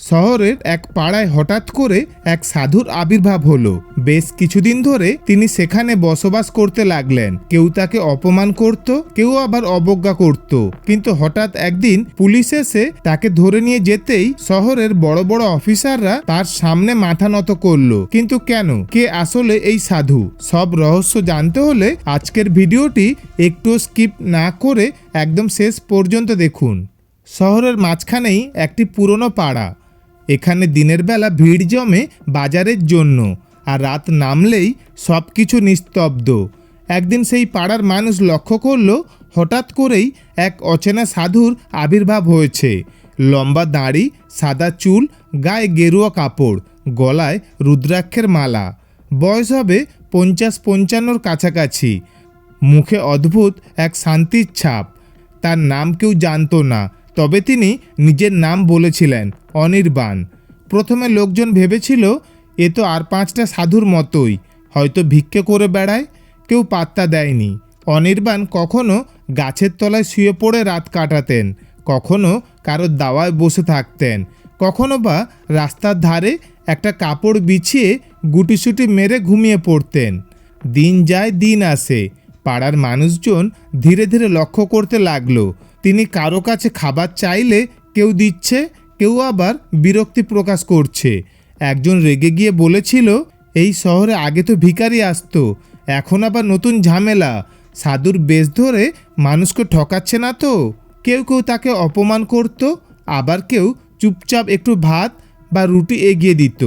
শহরের এক পাড়ায় হঠাৎ করে এক সাধুর আবির্ভাব হলো। বেশ কিছুদিন ধরে তিনি সেখানে বসবাস করতে লাগলেন। কেউ তাকে অপমান করত, কেউ আবার অবজ্ঞা করত। কিন্তু হঠাৎ একদিন পুলিশ এসে তাকে ধরে নিয়ে যেতেই শহরের বড় বড় অফিসাররা তার সামনে মাথা নত করল। কিন্তু কেন? কে আসলে এই সাধু? সব রহস্য জানতে হলে আজকের ভিডিওটি একটু স্কিপ না করে একদম শেষ পর্যন্ত দেখুন। শহরের মাঝখানেই একটি পুরনো পাড়া। এখানে দিনের বেলা ভিড় জমে বাজারের জন্য, আর রাত নামলেই সব কিছু নিস্তব্ধ। একদিন সেই পাড়ার মানুষ লক্ষ্য করল, হঠাৎ করেই এক অচেনা সাধুর আবির্ভাব হয়েছে। লম্বা দাড়ি, সাদা চুল, গায়ে গেরুয়া কাপড়, গলায় রুদ্রাক্ষের মালা। বয়স হবে পঞ্চাশ পঞ্চান্নর কাছাকাছি। মুখে অদ্ভুত এক শান্তির ছাপ। তার নাম কেউ জানত না। তবে তিনি নিজের নাম বলেছিলেন, অনির্বাণ। প্রথমে লোকজন ভেবেছিল, এ তো আর পাঁচটা সাধুর মতোই, হয়তো ভিক্ষে করে বেড়ায়, কেউ পাত্তা দেয়নি। অনির্বাণ কখনো গাছের তলায় শুয়ে পড়ে রাত কাটাতেন, কখনো কারোর দাওয়ায় বসে থাকতেন, কখনো বা রাস্তার ধারে একটা কাপড় বিছিয়ে গুটিসুটি মেরে ঘুমিয়ে পড়তেন। দিন যায়, দিন আসে, পাড়ার মানুষজন ধীরে ধীরে লক্ষ্য করতে লাগল তিনি কারও কাছে খাবার চাইলে কেউ দিচ্ছে, কেউ আবার বিরক্তি প্রকাশ করছে। একজন রেগে গিয়ে বলেছিল, এই শহরে আগে তো ভিখারি আসতো, এখন আবার নতুন ঝামেলা। সাধুর বেশ ধরে মানুষকে ঠকাচ্ছে না তো। কেউ কেউ তাকে অপমান করত, আবার কেউ চুপচাপ একটু ভাত বা রুটি এগিয়ে দিত।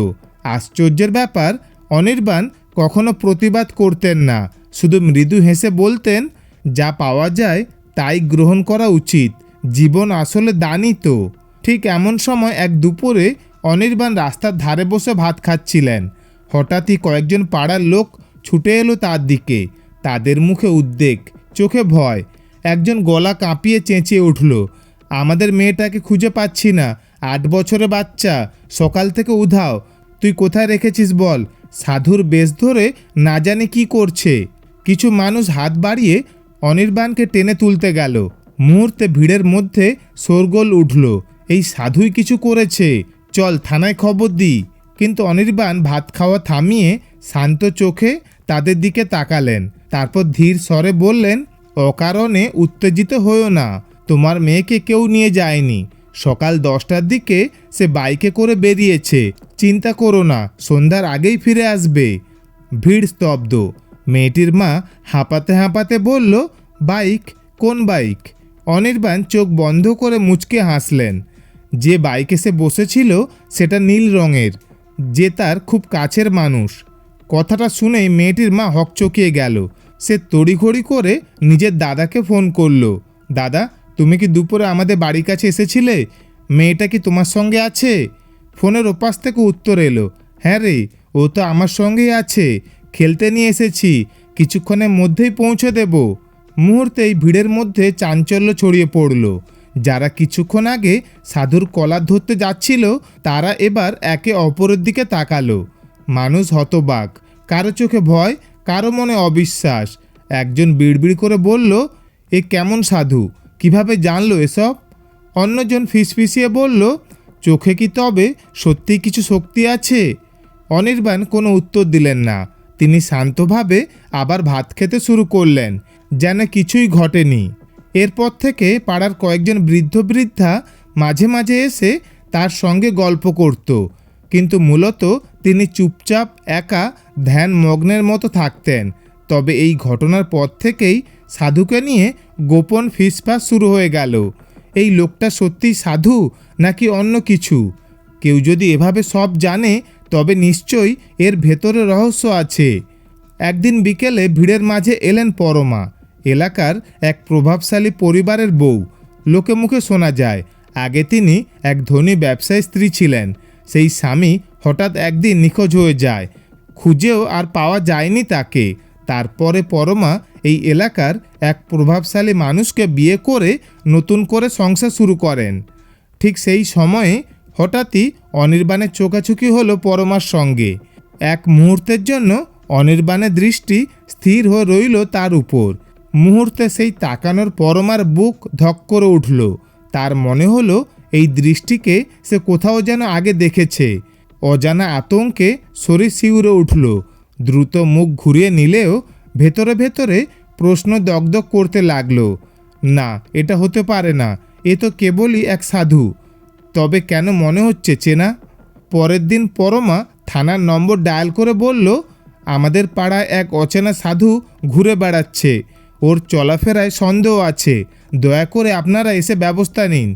আশ্চর্যের ব্যাপার, অনির্বাণ কখনো প্রতিবাদ করতেন না। শুধু মৃদু হেসে বলতেন, যা পাওয়া যায় তাই গ্রহণ করা উচিত। জীবন আসলে দানই তো। ঠিক এমন সময় এক দুপুরে অনির্বাণ রাস্তার ধারে বসে ভাত খাচ্ছিলেন। হঠাৎই কয়েকজন পাড়ার লোক ছুটে এলো তার দিকে। তাদের মুখে উদ্বেগ, চোখে ভয়। একজন গলা কাঁপিয়ে চেঁচিয়ে উঠল, আমাদের মেয়েটাকে খুঁজে পাচ্ছি না। আট বছরের বাচ্চা। সকাল থেকে উধাও। তুই কোথায় রেখেছিস বল? সাধুর বেশ ধরে না জানে কি করছে। কিছু মানুষ হাত বাড়িয়ে অনির্বাণকে টেনে তুলতে গেল। মুহূর্তে ভিড়ের মধ্যে শোরগোল উঠল। এই সাধুই কিছু করেছে। চল থানায় খবর দিই। কিন্তু অনির্বাণ ভাত খাওয়া থামিয়ে শান্ত চোখে তাদের দিকে তাকালেন। তারপর ধীর স্বরে বললেন, অকারণে উত্তেজিত হয়েও না। তোমার মেয়েকে কেউ নিয়ে যায়নি। সকাল দশটার দিকে সে বাইকে করে বেরিয়েছে। চিন্তা করো না, সন্ধ্যার আগেই ফিরে আসবে। ভিড় স্তব্ধ। মেয়েটির মা হাঁপাতে হাঁপাতে বলল, বাইক, কোন বাইক? অনির্বাণ চোখ বন্ধ করে মুচকে হাসলেন। যে বাইকে সে বসেছিল সেটা নীল রঙের, যে তার খুব কাছের মানুষ। কথাটা শুনেই মেয়েটির মা হকচকিয়ে গেল। সে তড়িঘড়ি করে নিজের দাদাকে ফোন করল, দাদা, তুমি কি দুপুরে আমাদের বাড়ির কাছে এসেছিলে? মেয়েটা কি তোমার সঙ্গে আছে? ফোনের ওপাশ থেকে উত্তর এলো হ্যাঁ রে, ও তো আমার সঙ্গেই আছে। খেলতে নিয়ে এসেছি, কিছুক্ষণের মধ্যেই পৌঁছে দেব। মুহূর্তেই ভিড়ের মধ্যে চাঞ্চল্য ছড়িয়ে পড়ল। যারা কিছুক্ষণ আগে সাধুর কলার ধরতে যাচ্ছিল, তারা এবার একে অপরের দিকে তাকালো। মানুষ হতবাক, কারও চোখে ভয়, কারও মনে অবিশ্বাস। একজন বিড়বিড় করে বলল, এ কেমন সাধু, কীভাবে জানলো এসব? অন্যজন ফিসফিসিয়ে বলল, চোখে কি তবে সত্যি কিছু শক্তি আছে? অনির্বাণ কোনো উত্তর দিলেন না। তিনি শান্তভাবে আবার ভাত খেতে শুরু করলেন, যেন কিছুই ঘটেনি। এরপর থেকে পাড়ার কয়েকজন বৃদ্ধ বৃদ্ধা মাঝে মাঝে এসে তার সঙ্গে গল্প করত, কিন্তু মূলত তিনি চুপচাপ, একা, ধ্যান মগ্নের মতো থাকতেন। তবে এই ঘটনার পর থেকেই সাধুকে নিয়ে গোপন ফিসফাস শুরু হয়ে গেল। এই লোকটা সত্যিই সাধু নাকি অন্য কিছু? কেউ যদি এভাবে সব জানে তবে নিশ্চয়ই এর ভেতরে রহস্য আছে। একদিন বিকেলে ভিড়ের মাঝে এলেন পরমা। এলাকার এক প্রভাবশালী পরিবারের বউ। লোকে মুখে শোনা যায়, আগে তিনি এক ধনী ব্যবসায়ী স্ত্রী ছিলেন। সেই স্বামী হঠাৎ একদিন নিখোঁজ হয়ে যায়। খুঁজেও আর পাওয়া যায়নি তাকে। তারপরে পরমা এই এলাকার এক প্রভাবশালী মানুষকে বিয়ে করে নতুন করে সংসার শুরু করেন। ঠিক সেই সময়ে হঠাৎই অনির্বাণের চোখাচোখি হলো পরমার সঙ্গে। এক মুহূর্তের জন্য অনির্বাণের দৃষ্টি স্থির হয়ে রইল তার উপর। মুহূর্তে সেই তাকানোর পরমার বুক ধক করে উঠল। তার মনে হলো এই দৃষ্টিকে সে কোথাও যেন আগে দেখেছে। অজানা আতঙ্কে শরীর শিউরে উঠল। দ্রুত মুখ ঘুরিয়ে নিলেও ভেতরে ভেতরে প্রশ্ন দগদগ করতে লাগল। না, এটা হতে পারে না। এ তো কেবলই এক সাধু। তবে কেন মনে হচ্ছে চেনা? পরের দিন পরমা থানার নম্বর ডায়াল করে বলল, আমাদের পাড়ায় এক অচেনা সাধু ঘুরে বেড়াচ্ছে। ওর চলাফেরায় সন্দেহ আছে। দয়া করে আপনারা এসে ব্যবস্থা নিন।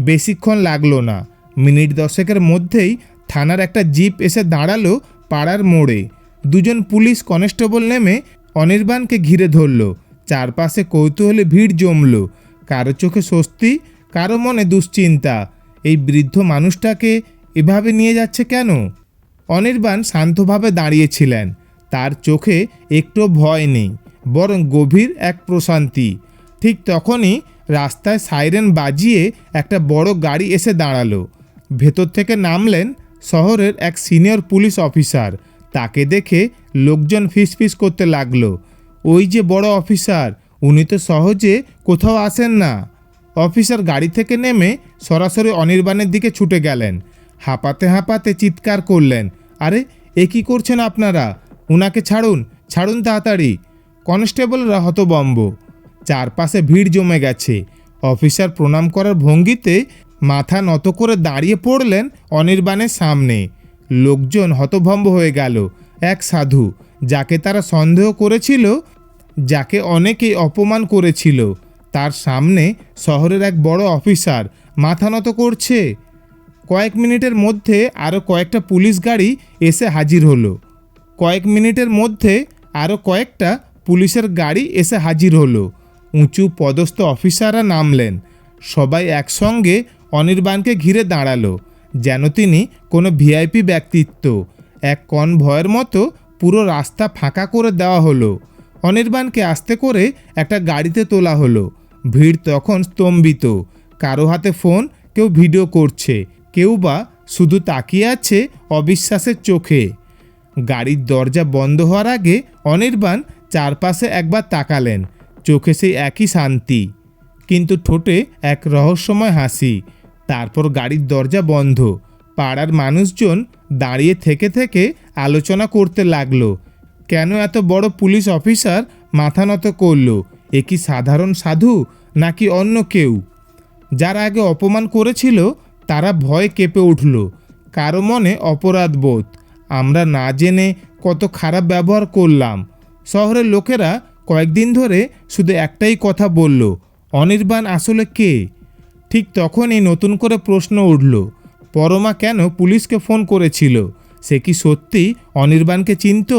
বেশিক্ষণ লাগল না। মিনিট দশেকের মধ্যেই থানার একটা জিপ এসে দাঁড়াল পাড়ার মোড়ে। দুজন পুলিশ কনস্টেবল নেমে অনির্বাণকে ঘিরে ধরল। চারপাশে কৌতূহলে ভিড় জমল। কারও চোখে স্বস্তি, কারও মনে দুশ্চিন্তা। এই বৃদ্ধ মানুষটাকে এভাবে নিয়ে যাচ্ছে কেন? অনির্বাণ শান্তভাবে দাঁড়িয়েছিলেন। তার চোখে একটু ভয় নেই, বরং গভীর এক প্রশান্তি। ঠিক তখনই রাস্তায় সাইরেন বাজিয়ে একটা বড় গাড়ি এসে দাঁড়াল। ভেতর থেকে নামলেন শহরের এক সিনিয়র পুলিশ অফিসার। তাকে দেখে লোকজন ফিসফিস করতে লাগল। ওই যে বড় অফিসার, উনি তো সহজে কোথাও আসেন না। অফিসার গাড়ি থেকে নেমে সরাসরি অনির্বাণের দিকে ছুটে গেলেন। হাঁপাতে হাঁপাতে চিৎকার করলেন, আরে, এ কী করছেন আপনারা? উনাকে ছাড়ুন ছাড়ুন তাড়াতাড়ি। কনস্টেবলরা হতবম্ব চারপাশে ভিড় জমে গেছে। অফিসার প্রণাম করার ভঙ্গিতে মাথা নত করে দাঁড়িয়ে পড়লেন অনির্বাণের সামনে। লোকজন হতভম্ব হয়ে গেল, এক সাধু, যাকে তারা সন্দেহ করেছিল, যাকে অনেকেই অপমান করেছিল। তার সামনে শহরের এক বড় অফিসার মাথা নত করছে। কয়েক মিনিটের মধ্যে আরও কয়েকটা পুলিশ গাড়ি এসে হাজির হলো। কয়েক মিনিটের মধ্যে আরও কয়েকটা পুলিশের গাড়ি এসে হাজির হলো। উঁচু পদস্থ অফিসাররা নামলেন। সবাই একসঙ্গে অনির্বাণকে ঘিরে দাঁড়াল, যেন তিনি কোনো ভিআইপি ব্যক্তিত্ব। এক কনভয়ের মতো পুরো রাস্তা ফাঁকা করে দেওয়া হলো। অনির্বাণকে আস্তে করে একটা গাড়িতে তোলা হলো। ভিড় তখন স্তম্ভিত। কারও হাতে ফোন, কেউ ভিডিও করছে। কেউ বা শুধু তাকিয়ে আছে অবিশ্বাসের চোখে। গাড়ির দরজা বন্ধ হওয়ার আগে অনির্বাণ চারপাশে একবার তাকালেন। চোখে সেই একই শান্তি। কিন্তু ঠোঁটে এক রহস্যময় হাসি। তারপর গাড়ির দরজা বন্ধ। পাড়ার মানুষজন দাঁড়িয়ে থেকে থেকে আলোচনা করতে লাগল। কেন এত বড় পুলিশ অফিসার মাথা নত করল? এ কি সাধারণ সাধু নাকি অন্য কেউ? যারা আগে অপমান করেছিল, তারা ভয় কেঁপে উঠল। কারও মনে অপরাধ বোধ। আমরা না জেনে কত খারাপ ব্যবহার করলাম। শহরের লোকেরা কয়েকদিন ধরে শুধু একটাই কথা বলল, অনির্বাণ আসলে কে? ঠিক তখনই নতুন করে প্রশ্ন উঠল, পরমা কেন পুলিশকে ফোন করেছিল? সে কি সত্যি অনির্বাণকে চিনত?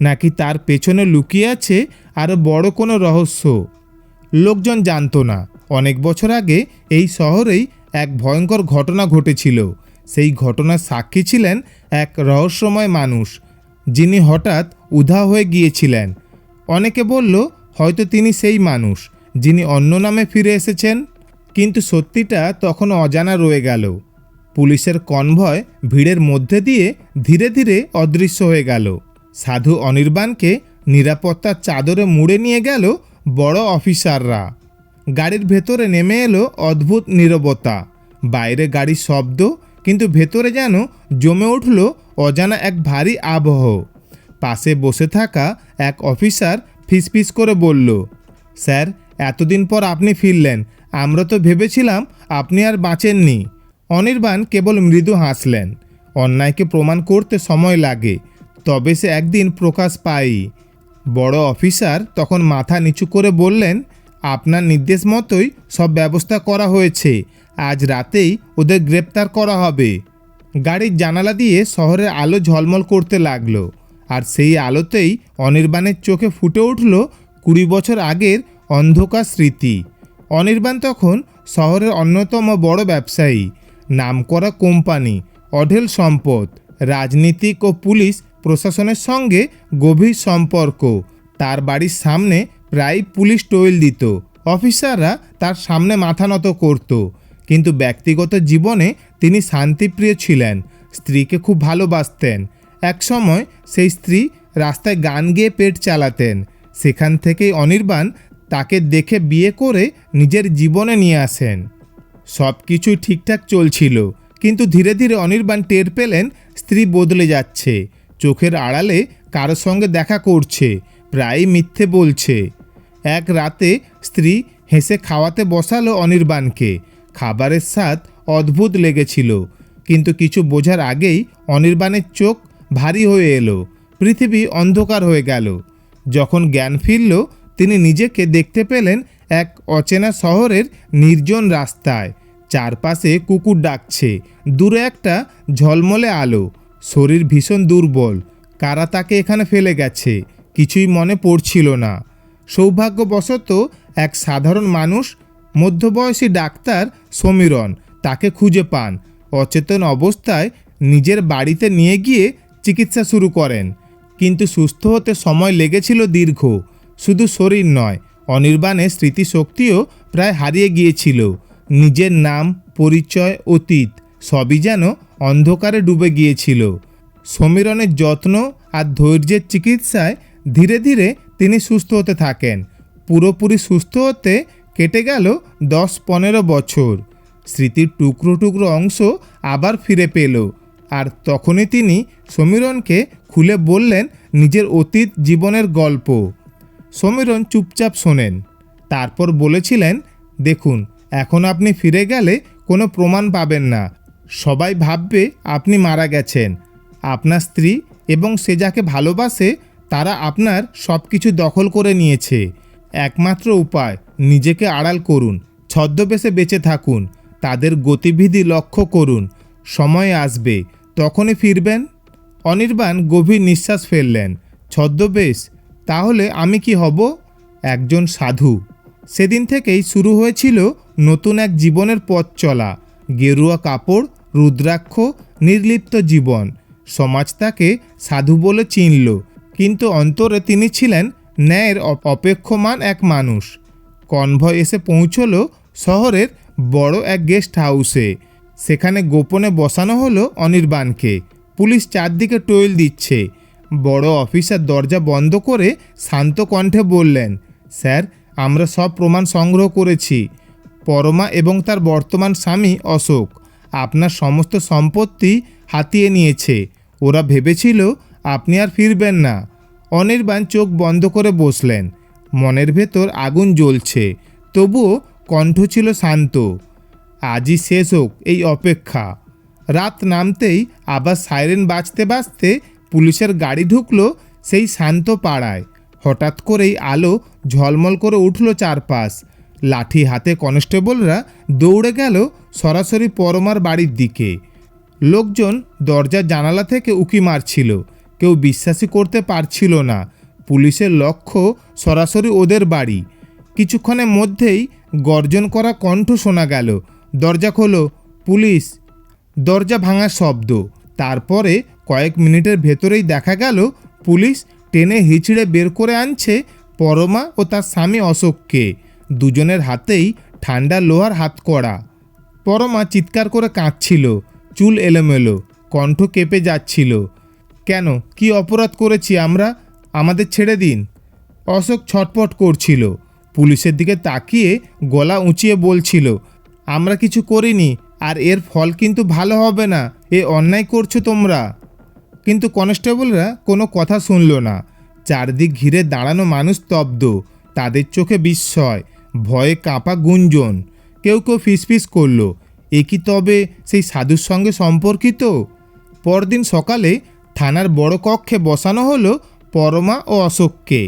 নাকি তার পেছনে লুকিয়ে আছে আরও বড় কোনো রহস্য। লোকজন জানতো না। অনেক বছর আগে এই শহরেই এক ভয়ঙ্কর ঘটনা ঘটেছিল। সেই ঘটনার সাক্ষী ছিলেন এক রহস্যময় মানুষ। যিনি হঠাৎ উধা হয়ে গিয়েছিলেন। অনেকে বলল, হয়তো তিনি সেই মানুষ, যিনি অন্য নামে ফিরে এসেছেন। কিন্তু সত্যিটা তখন অজানা রয়ে গেল। পুলিশের কনভয় ভিড়ের মধ্যে দিয়ে ধীরে ধীরে অদৃশ্য হয়ে গেল। সাধু অনির্বাণকে নিরাপত্তার চাদরে মুড়ে নিয়ে গেল বড় অফিসাররা। গাড়ির ভেতরে নেমে এলো অদ্ভুত নীরবতা। বাইরে গাড়ির শব্দ, কিন্তু ভেতরে যেন জমে উঠল অজানা এক ভারী আবহ। পাশে বসে থাকা এক অফিসার ফিসফিস করে বলল, স্যার, এতদিন পর আপনি ফিরলেন। আমরা তো ভেবেছিলাম আপনি আর বাঁচেননি। অনির্বাণ কেবল মৃদু হাসলেন। অন্যায়কে প্রমাণ করতে সময় লাগে। তবে সে একদিন প্রকাশ পায়ই। বড় অফিসার তখন মাথা নিচু করে বললেন, আপনার নির্দেশ মতোই সব ব্যবস্থা করা হয়েছে। আজ রাতেই ওদের গ্রেপ্তার করা হবে। গাড়ির জানালা দিয়ে শহরের আলো ঝলমল করতে লাগল, আর সেই আলোতেই অনির্বাণের চোখে ফুটে উঠল কুড়ি বছর আগের অন্ধকার স্মৃতি। অনির্বাণ তখন শহরের অন্যতম বড় ব্যবসায়ী, নামকরা কোম্পানি, অঢেল সম্পদ, রাজনীতিক ও পুলিশ প্রশাসনের সঙ্গে গভীর সম্পর্ক। তার বাড়ির সামনে প্রায় পুলিশ টোয়েল দিত। অফিসাররা তার সামনে মাথা নত করত। কিন্তু ব্যক্তিগত জীবনে তিনি শান্তিপ্রিয় ছিলেন, স্ত্রীকে খুব ভালোবাসতেন। একসময় সেই স্ত্রী রাস্তায় গান গেয়ে পেট চালাতেন। সেখান থেকেই অনির্বাণ তাকে দেখে বিয়ে করে নিজের জীবনে নিয়ে আসেন। সব কিছুই ঠিকঠাক চলছিল, কিন্তু ধীরে ধীরে অনির্বাণ টের পেলেন স্ত্রী বদলে যাচ্ছে। চোখের আড়ালে কারোর সঙ্গে দেখা করছে, প্রায়ই মিথ্যে বলছে। এক রাতে স্ত্রী হেসে খাওয়াতে বসালো অনির্বাণকে। খাবারের স্বাদ অদ্ভুত লেগেছিল, কিন্তু কিছু বোঝার আগেই অনির্বাণের চোখ ভারী হয়ে এলো, পৃথিবী অন্ধকার হয়ে গেল। যখন জ্ঞান ফিরল, তিনি নিজেকে দেখতে পেলেন এক অচেনা শহরের নির্জন রাস্তায়। চারপাশে কুকুর ডাকছে, দূরে একটা ঝলমলে আলো। শরীর ভীষণ দুর্বল, কারা তাকে এখানে ফেলে গেছে, কিছুই মনে পড়ছিল না। সৌভাগ্যবশত এক সাধারণ মানুষ, মধ্যবয়সী ডাক্তার সমীরণ, তাকে খুঁজে পান। অচেতন অবস্থায় নিজের বাড়িতে নিয়ে গিয়ে চিকিৎসা শুরু করেন। কিন্তু সুস্থ হতে সময় লেগেছিল দীর্ঘ, শুধু শরীর নয়, অনির্বাণের স্মৃতিশক্তিও প্রায় হারিয়ে গিয়েছিল। নিজের নাম, পরিচয়, অতীত, সবই যেন অন্ধকারে ডুবে গিয়েছিল। সমীরণের যত্ন আর ধৈর্যের চিকিৎসায় ধীরে ধীরে তিনি সুস্থ হতে থাকেন। পুরোপুরি সুস্থ হতে কেটে গেল দশ পনেরো বছর। স্মৃতির টুকরো টুকরো অংশ আবার ফিরে পেল। আর তখনই তিনি সমীরণকে খুলে বললেন নিজের অতীত জীবনের গল্প। সমীরণ চুপচাপ শোনেন। তারপর বলেছিলেন, দেখুন, এখন আপনি ফিরে গেলে কোনো প্রমাণ পাবেন না। সবাই ভাববে আপনি মারা গেছেন। আপনার স্ত্রী এবং সে যাকে ভালোবাসে, তারা আপনার সব কিছু দখল করে নিয়েছে। একমাত্র উপায়, নিজেকে আড়াল করুন, ছদ্মবেশে বেঁচে থাকুন, তাদের গতিবিধি লক্ষ্য করুন, সময় আসবে, তখনই ফিরবেন। অনির্বাণ গভীর নিঃশ্বাস ফেললেন। ছদ্মবেশ, তাহলে আমি কি হব? একজন সাধু। সেদিন থেকেই শুরু হয়েছিল নতুন এক জীবনের পথ চলা। গেরুয়া কাপড়, রুদ্রাক্ষ, নির্লিপ্ত জীবন। সমাজ তাকে সাধু বলে চিনল, কিন্তু অন্তরে তিনি ছিলেন ন্যায়ের অপেক্ষমান এক মানুষ। কনভয় এসে পৌঁছলো শহরের বড় এক গেস্ট হাউসে। সেখানে গোপনে বসানো হলো অনির্বাণকে। পুলিশ চারদিকে টোয়েল দিচ্ছে। বড় অফিসার দরজা বন্ধ করে শান্ত কণ্ঠে বললেন, স্যার, আমরা সব প্রমাণ সংগ্রহ করেছি। পরমা এবং তার বর্তমান স্বামী অশোক। আপনার সমস্ত সম্পত্তি হাতিয়ে নিয়েছে। ওরা ভেবেছিল, আপনি আর ফিরবেন না। অনির্বাণ চোখ বন্ধ করে বসলেন। মনের ভেতর আগুন জ্বলছে। তবুও কণ্ঠ ছিল শান্ত। আজই শেষ হোক এই অপেক্ষা। রাত নামতেই আবার সাইরেন বাজতে বাজতে পুলিশের গাড়ি ঢুকলো সেই শান্ত পাড়ায়। হঠাৎ করেই আলো ঝলমল করে উঠল চারপাশ। লাঠি হাতে কনস্টেবলরা দৌড়ে গেল সরাসরি পরমার বাড়ির দিকে। লোকজন দরজার জানালা থেকে উকি মারছিল। কেউ বিশ্বাসই করতে পারছিল না। পুলিশের লক্ষ্য সরাসরি ওদের বাড়ি। কিছুক্ষণের মধ্যেই গর্জন করা কণ্ঠ শোনা গেল। দরজা খোলো, পুলিশ। দরজা ভাঙার শব্দ। তারপরে কয়েক মিনিটের ভেতরেই দেখা গেল, পুলিশ টেনে হিচড়ে বের করে আনছে পরমা ও তার স্বামী অশোককে। দুজনের হাতেই ঠান্ডা লোহার হাত হাতকড়া পরমা চিৎকার করে কাঁদছিল, চুল এলোমেলো, কণ্ঠ কেঁপে যাচ্ছিল। কেন, কি অপরাধ করেছি আমরা? আমাদের ছেড়ে দিন। অশোক ছটপট করছিল, পুলিশের দিকে তাকিয়ে গলা উঁচিয়ে বলছিল, আমরা কিছু করিনি, আর এর ফল কিন্তু ভালো হবে না, এ অন্যায় করছ তোমরা। কিন্তু কনস্টেবলরা কোনো কথা শুনল না। চারদিক ঘিরে দাঁড়ানো মানুষ স্তব্ধ, তাদের চোখে বিস্ময় ভয়ে কাঁপা গুঞ্জন। কেউ কেউ ফিসফিস করল, এ কি তবে সেই সাধুর সঙ্গে সম্পর্কিত? পরদিন সকালে থানার বড় কক্ষে বসানো হলো পরমা ও অশোককে।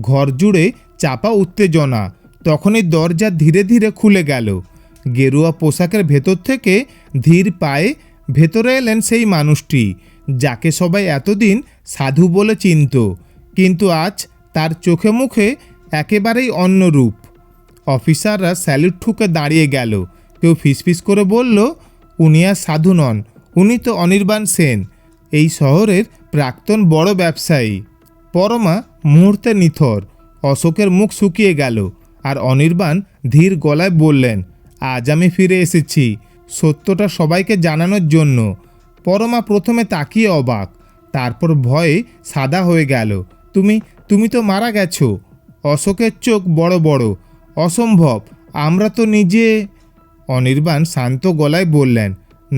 ঘর জুড়ে চাপা উত্তেজনা, তখনই দরজা ধীরে ধীরে খুলে গেল। গেরুয়া পোশাকের ভেতর থেকে ধীর পায়ে ভেতরে এলেন সেই মানুষটি, যাকে সবাই এতদিন সাধু বলে চিনত, কিন্তু আজ তার চোখে মুখে একেবারেই অন্য রূপ অফিসাররা স্যালুট ঠুকে দাঁড়িয়ে গেল। কেউ ফিসফিস করে বলল, উনি আর সাধু নন, উনি তো অনির্বাণ সেন। এই শহরের প্রাক্তন বড় ব্যবসায়ী পরমা মুহূর্তে নিথর, অশোকের মুখ শুকিয়ে গেল আর অনির্বাণ ধীর গলায় বললেন, আজ আমি ফিরে এসেছি। সত্যটা সবাইকে জানানোর জন্য পরমা প্রথমে তাকিয়ে অবাক, তারপর ভয়ে সাদা হয়ে গেল, তুমি তুমি তো মারা গেছো। অশোকের চোখ বড় বড় অসম্ভব। আমরা তো নিজে অনির্বাণ শান্ত গলায় বললেন,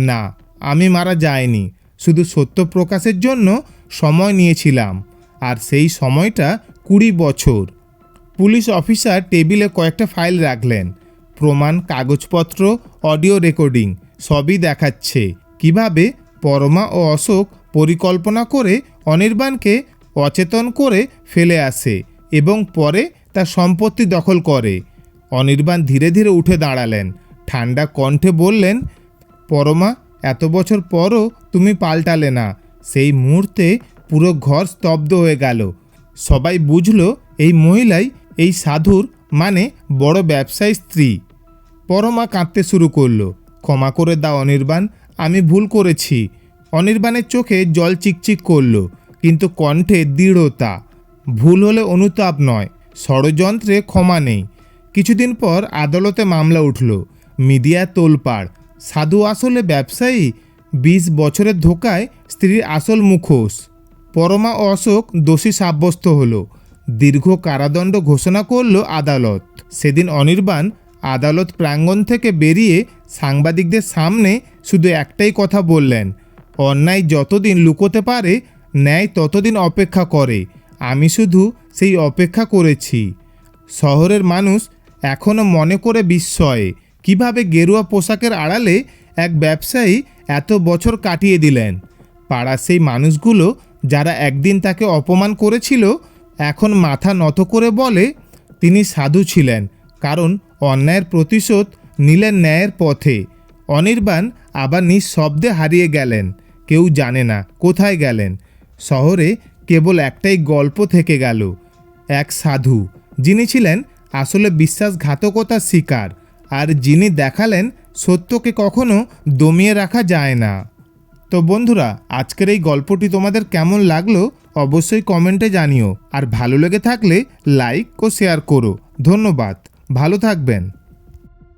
না, আমি মারা যায়নি শুধু সত্য প্রকাশের জন্য সময় নিয়েছিলাম, আর সেই সময়টা কুড়ি বছর। পুলিশ অফিসার টেবিলে কয়েকটা ফাইল রাখলেন। প্রমাণ, কাগজপত্র, অডিও রেকর্ডিং, সবই দেখাচ্ছে। কীভাবে পরমা ও অশোক পরিকল্পনা করে অনির্বাণকে অচেতন করে ফেলে আসে এবং পরে তার সম্পত্তি দখল করে। অনির্বাণ ধীরে ধীরে উঠে দাঁড়ালেন। ঠান্ডা কণ্ঠে বললেন, পরমা, এত বছর পরও তুমি পাল্টালে না। সেই মুহূর্তে পুরো ঘর স্তব্ধ হয়ে গেল। সবাই বুঝলো এই মহিলাই এই সাধুর মানে বড় ব্যবসায়ী স্ত্রী। পরমা কাঁদতে শুরু করল, ক্ষমা করে দাও অনির্বাণ, আমি ভুল করেছি। অনির্বাণের চোখে জল চিকচিক করল, কিন্তু কণ্ঠে দৃঢ়তা। ভুল হলে অনুতাপ নয়, ষড়যন্ত্রে ক্ষমা নেই। কিছুদিন পর আদালতে মামলা উঠল। মিডিয়া তোলপাড়। সাধু আসলে ব্যবসায়ী, বিশ বছরের ধোকায় স্ত্রীর আসল মুখোশ। পরমা অশোক দোষী সাব্যস্ত হল। দীর্ঘ কারাদণ্ড ঘোষণা করল আদালত। সেদিন অনির্বাণ আদালত প্রাঙ্গণ থেকে বেরিয়ে সাংবাদিকদের সামনে শুধু একটাই কথা বললেন, অন্যায় যতদিন লুকোতে পারে, ন্যায় ততদিন অপেক্ষা করে। আমি শুধু সেই অপেক্ষা করেছি। শহরের মানুষ এখনও মনে করে বিস্ময়ে, কীভাবে গেরুয়া পোশাকের আড়ালে এক ব্যবসায়ী এত বছর কাটিয়ে দিলেন। পাড়ার সেই মানুষগুলো যারা একদিন তাকে অপমান করেছিল, এখন মাথা নত করে বলে, তিনি সাধু ছিলেন, কারণ অন্যায়ের প্রতিশোধ নিলেন ন্যায়ের পথে। অনির্বাণ আবার নিঃশব্দে হারিয়ে গেলেন, কেউ জানে না কোথায় গেলেন। শহরে কেবল একটাই গল্প থেকে গেল, এক সাধু, যিনি ছিলেন আসলে বিশ্বাসঘাতকতার শিকার আর যিনি দেখালেন সত্যকে কখনো দমিয়ে রাখা যায় না। তো বন্ধুরা, আজকের এই গল্পটি তোমাদের কেমন লাগল অবশ্যই কমেন্টে জানিও, আর ভালো লেগে থাকলে লাইক ও শেয়ার করো। ধন্যবাদ, ভালো থাকবেন।